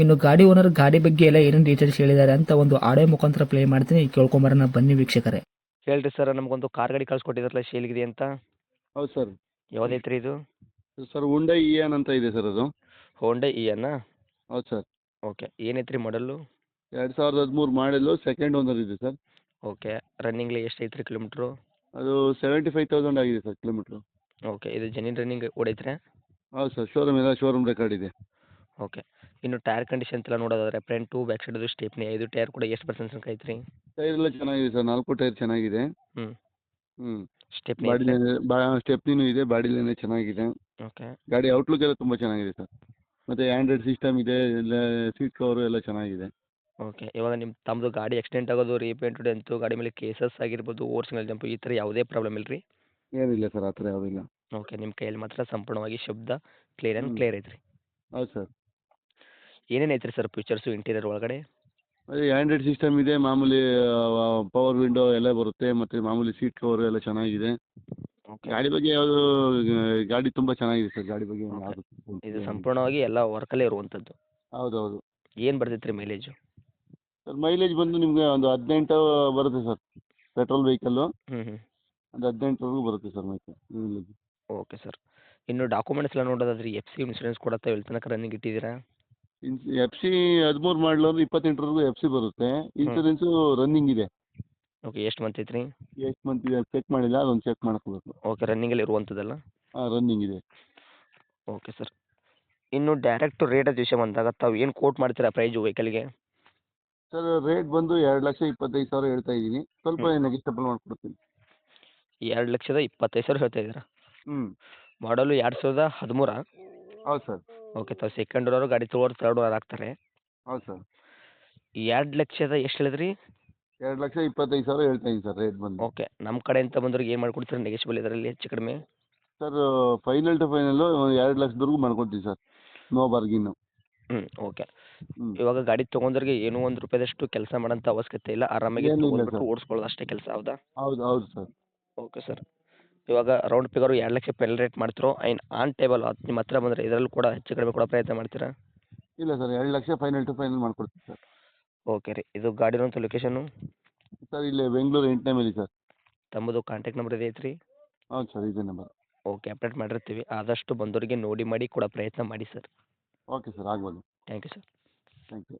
ಇನ್ನು ಗಾಡಿ ಓನರ್ ಗಾಡಿ ಬಗ್ಗೆ ಎಲ್ಲ ಏನೇನು ಡೀಟೇಲ್ಸ್ ಹೇಳಿದ್ದಾರೆ ಅಂತ ಒಂದು ಆಡಿಯೋ ಮುಖಾಂತರ ಪ್ಲೇ ಮಾಡ್ತೀನಿ. ಕೇಳ್ಕೊಂಬರೋಣ ಬನ್ನಿ ವೀಕ್ಷಕರೇ. ಹೇಳ್ರಿ ಸರ್ ನಮಗೊಂದು ಕಾರ್ ಗಾಡಿ ಕಳ್ಸಿಕೊಟ್ಟಿದ್ರಲ್ಲ ಶೇಲ್ಗಿದೆ ಅಂತ? ಹೌದು ಸರ್. ಯಾವುದೈತ್ರಿ ಇದು? ಸರ್ ಉಂಡೈ ಇ ಎನ್ ಅಂತ ಇದೆ ಸರ್ ಅದು. ಹೋಂಡೈ ಇ ಎನ್ ಹೌದು ಸರ್. ಓಕೆ ಏನೈತ್ರಿ ಮಾಡಲ್ಲು ಎರಡು ಸಾವಿರದ ಹದಿಮೂರು ಮಾಡಲು ಸೆಕೆಂಡ್ ಓನರ್ ಇದೆ ಸರ್. ಓಕೆ ರನ್ನಿಂಗ್ಲಿ ಎಷ್ಟು ಐತ್ರಿ ಕಿಲೋಮೀಟ್ರು ಅದು ಸೆವೆಂಟಿ ಫೈವ್ ತೌಸಂಡ್ ಆಗಿದೆ ಸರ್ ಕಿಲೋಮೀಟ್ರು ಓಕೆ ಇದು ಜನಿನ್ ರನ್ನಿಂಗ್ ಓಡೈತ್ರಿ? ಹೌದು ಸರ್ ಶೋರೂಮ್ ಎಲ್ಲ ಶೋರೂಮ್ ರೆಕಾರ್ಡ್ ಇದೆ. ಓಕೆ ಇನ್ನು ಟೈರ್ ಕಂಡೀಷನ್ ಎಲ್ಲ ನೋಡೋದಾದ್ರೆ ಫ್ರಂಟು ಬ್ಯಾಕ್ ಸೈಡದು ಸ್ಟೇಪ್ನಿ ಐದು ಟೈರ್ ಕೂಡ ಎಷ್ಟು ಪರ್ಸೆಂಟ್ ತನಕ ಐತ್ರಿ ಟೈರ್ ಎಲ್ಲ ಚೆನ್ನಾಗಿದೆ ಸರ್ ನಾಲ್ಕು ಟೈರ್ ಚೆನ್ನಾಗಿದೆ. ಹ್ಞೂ ಹ್ಞೂ ಸ್ಟೆಪ್ನಿ ಬಾಡಿ ಸ್ಟೆಪ್ನಿನೂ ಇದೆ ಬಾಡಿ ಲೈನ್ ಚೆನ್ನಾಗಿದೆ. ಓಕೆ. ಗಾಡಿ ಔಟ್ಲುಕ್ ಎಲ್ಲ ತುಂಬ ಚೆನ್ನಾಗಿದೆ ಸರ್. ಮತ್ತು ಆ್ಯಂಡ್ರಾಯ್ಡ್ ಸಿಸ್ಟಮ್ ಇದೆ ಎಲ್ಲ ಸೀಟ್ ಕವರು ಎಲ್ಲ ಚೆನ್ನಾಗಿದೆ. ಓಕೆ ಇವಾಗ ನಿಮ್ಮ ತಮ್ಮದು ಗಾಡಿ ಆಕ್ಸಿಡೆಂಟ್ ಆಗೋದು ರೀಪೇಂಟೆಡ್ ಅಂತು ಗಾಡಿ ಮೇಲೆ ಕೇಸಸ್ ಆಗಿರ್ಬೋದು ಓರ್ಸಿಂಗಲ್ ಜಂಪ್ ಈ ಥರ ಯಾವುದೇ ಪ್ರಾಬ್ಲಮ್ ಇಲ್ಲ ರೀ ಏನಿಲ್ಲ ಸರ್ ಆ ಥರ ಯಾವುದಿಲ್ಲ. ಓಕೆ ನಿಮ್ಮ ಕೈಯಲ್ಲಿ ಮಾತ್ರ ಸಂಪೂರ್ಣವಾಗಿ ಶಬ್ದ ಕ್ಲಿಯರ್ ಆ್ಯಂಡ್. ಕ್ಲಿಯರ್ ಐತ್ರಿ. ಹೌದು ಸರ್. ಏನೇನು ಐತ್ರಿ ಸರ್ ಫೀಚರ್ಸು ಇಂಟೀರಿಯರ್ ಒಳಗಡೆ? ಅದೇ ಆ್ಯಂಡ್ರಾಯ್ಡ್ ಸಿಸ್ಟಮ್ ಇದೆ ಮಾಮೂಲಿ ಪವರ್ ವಿಂಡೋ ಎಲ್ಲ ಬರುತ್ತೆ ಮತ್ತು ಮಾಮೂಲಿ ಸೀಟ್ ಕವರ್ ಎಲ್ಲ ಚೆನ್ನಾಗಿದೆ. ಓಕೆ ಗಾಡಿ ಬಗ್ಗೆ ಯಾವುದು ಗಾಡಿ ತುಂಬ ಚೆನ್ನಾಗಿದೆ ಸರ್ ಗಾಡಿ ಬಗ್ಗೆ. ಯಾವುದು ಇದು ಸಂಪೂರ್ಣವಾಗಿ ಎಲ್ಲ ವರ್ಕಲ್ಲೇ ಇರುವಂಥದ್ದು ಹೌದು ಹೌದು ಏನು ಬರ್ತೈತೆ ರೀ ಮೈಲೇಜು ಸರ್ ಮೈಲೇಜ್ ಬಂದು ನಿಮಗೆ ಒಂದು ಹದಿನೆಂಟು ಬರುತ್ತೆ ಸರ್ ಪೆಟ್ರೋಲ್ ವೆಹಿಕಲ್ಲು ಹ್ಞೂ ಹ್ಞೂ ಒಂದು ಹದಿನೆಂಟರವರೆಗೂ ಬರುತ್ತೆ ಸರ್ ಮೈಲೇಜ್ ಓಕೆ ಸರ್ ಇನ್ನು ಡಾಕ್ಯುಮೆಂಟ್ಸ್ ಎಲ್ಲ ನೋಡೋದಾದ್ರೆ ಎಫ್ ಸಿ ಇನ್ಶೂರೆನ್ಸ್ ಕೂಡ ತನಕ ರನ್ನಿಂಗ್ ಇಟ್ಟಿದ್ದೀರಾ? ಎಫ್ ಸಿ ಹದಿಮೂರು ಮಾಡಲು ಅಂದ್ರೆ ಇಪ್ಪತ್ತೆಂಟರವರೆಗೂ ಎಫ್ ಸಿ ಬರುತ್ತೆ ಇನ್ಸೂರೆನ್ಸು ರನ್ನಿಂಗ್ ಇದೆ. ಓಕೆ ಎಷ್ಟು ಮಂತ್ ಐತ್ರಿ? ಎಷ್ಟು ಮಂತ್ ಇದೆ ಚೆಕ್ ಮಾಡಿಲ್ಲ ಅದೊಂದು ಚೆಕ್ ಮಾಡ್ಕೋಬೇಕು. ಓಕೆ ರನ್ನಿಂಗಲ್ಲಿ ಇರುವಂಥದ್ದಲ್ಲ ಹಾಂ ರನ್ನಿಂಗ್ ಇದೆ. ಓಕೆ ಸರ್ ಇನ್ನು ಡೈರೆಕ್ಟ್ ರೇಟ್ ವಿಷಯ ಬಂದಾಗ ತಾವು ಏನು ಕೋಟ್ ಮಾಡ್ತೀರಾ ಪ್ರೈಜು ವೆಹಿಕಲ್ಗೆ ಸರ್ ರೇಟ್ ಬಂದು ಎರಡು ಲಕ್ಷ ಇಪ್ಪತ್ತೈದು ಸಾವಿರ ಹೇಳ್ತಾ ಇದ್ದೀನಿ. ಸ್ವಲ್ಪ. ನೆಗೆಸ್ಟಬಲ್ ಮಾಡ್ಕೊಡ್ತೀನಿ. ಎರಡು ಲಕ್ಷದ ಇಪ್ಪತ್ತೈದು ಸಾವಿರ ಹೇಳ್ತಾ ಇದ್ದೀರಾ? ಹ್ಞೂ ಮಾಡಲು ಎರಡು ಸಾವಿರದ ಹದಿಮೂರಾ? ಹೌದು ಸರ್ ಓಕೆ ತಾವು ಸೆಕೆಂಡ್ ಓನರು ಗಾಡಿ ತೊಗೊಳೋರು ತರ್ಡ್ ಓನರ್ ಆಗ್ತಾರೆ. ಹೌದು ಸರ್ ಎರಡು ಲಕ್ಷದ ಎಷ್ಟು ಹೇಳಿದ್ರಿ? ಎರಡು ಲಕ್ಷ ಇಪ್ಪತ್ತೈದು ಸಾವಿರ ಹೇಳ್ತಾ ಇದ್ದೀನಿ ಸರ್ ರೇಟ್ ಬಂದು. ಓಕೆ ನಮ್ಮ ಕಡೆಯಿಂದ ಬಂದವ್ರಿಗೆ ಏನು ಮಾಡ್ಕೊಡ್ತೀರ ನೆಗೆಶ್ಬಲ್ ಇದರಲ್ಲಿ ಹೆಚ್ಚು ಕಡಿಮೆ? ಸರ್ ಫೈನಲ್ ಟು ಫೈನಲ್ಲು ಎರಡು ಲಕ್ಷದವರೆಗೂ ಮಾಡ್ಕೊಡ್ತೀವಿ ಸರ್ ನೋ ಬಾರ್ಗಿನ್ನು ಹ್ಞೂ ಓಕೆ ಇವಾಗ ಗಾಡಿ ತೊಗೊಂಡ್ರಿಗೆ ಏನೂ ಒಂದು ರೂಪಾಯಿದಷ್ಟು ಕೆಲಸ ಮಾಡೋಂಥ ಅವಶ್ಯಕತೆ ಇಲ್ಲ ಆರಾಮಾಗಿ ತೊಗೊಂಡ್ಬಿಟ್ಟು ಸರ್. ಓಡಿಸ್ಕೊಳ್ಳೋದು ಅಷ್ಟೇ ಕೆಲಸ ಹೌದಾ? ಹೌದು ಹೌದು ಸರ್ ಓಕೆ ಸರ್ ಇವಾಗ ರೌಂಡ್ ಫಿಗರು ಎರಡು ಲಕ್ಷ ಪೆಲ್ ರೇಟ್ ಮಾಡ್ತಿರೋ ಐನ್ ಆನ್ ಟೇಬಲ್ ನಿಮ್ಮ ಹತ್ರ ಬಂದರೆ ಇದರಲ್ಲೂ ಕೂಡ ಹೆಚ್ಚು ಕಡಿಮೆ ಕೊಡೋ ಪ್ರಯತ್ನ ಮಾಡ್ತೀರಾ? ಇಲ್ಲ ಸರ್ ಎರಡು ಲಕ್ಷ ಫೈನಲ್ ಟು ಫೈನಲ್ ಮಾಡ್ಕೊಡ್ತೀವಿ ಸರ್ ಓಕೆ ರೀ. ಇದು ಗಾಡಿರೋಂಥ ಲೊಕೇಶನ್ನು ಸರ್ ಇಲ್ಲಿ ಬೆಂಗಳೂರು ಎಂಟನೇ ಮೇಲೆ ಸರ್ ತಮ್ಮದು ಕಾಂಟ್ಯಾಕ್ಟ್ ನಂಬರ್ ಇದೆ ಐತ್ರಿ? ಹೌದು ಸರ್ ಇದೇ ನಂಬರ್ ಓಕೆ ಅಪ್ಡೇಟ್ ಮಾಡಿರ್ತೀವಿ. ಆದಷ್ಟು ಬಂದವರಿಗೆ ನೋಡಿ ಮಾಡಿ ಕೊಡೋ ಪ್ರಯತ್ನ ಮಾಡಿ ಸರ್ ಓಕೆ ಸರ್ ಆಗ್ಬೋದು. Thank you sir thank you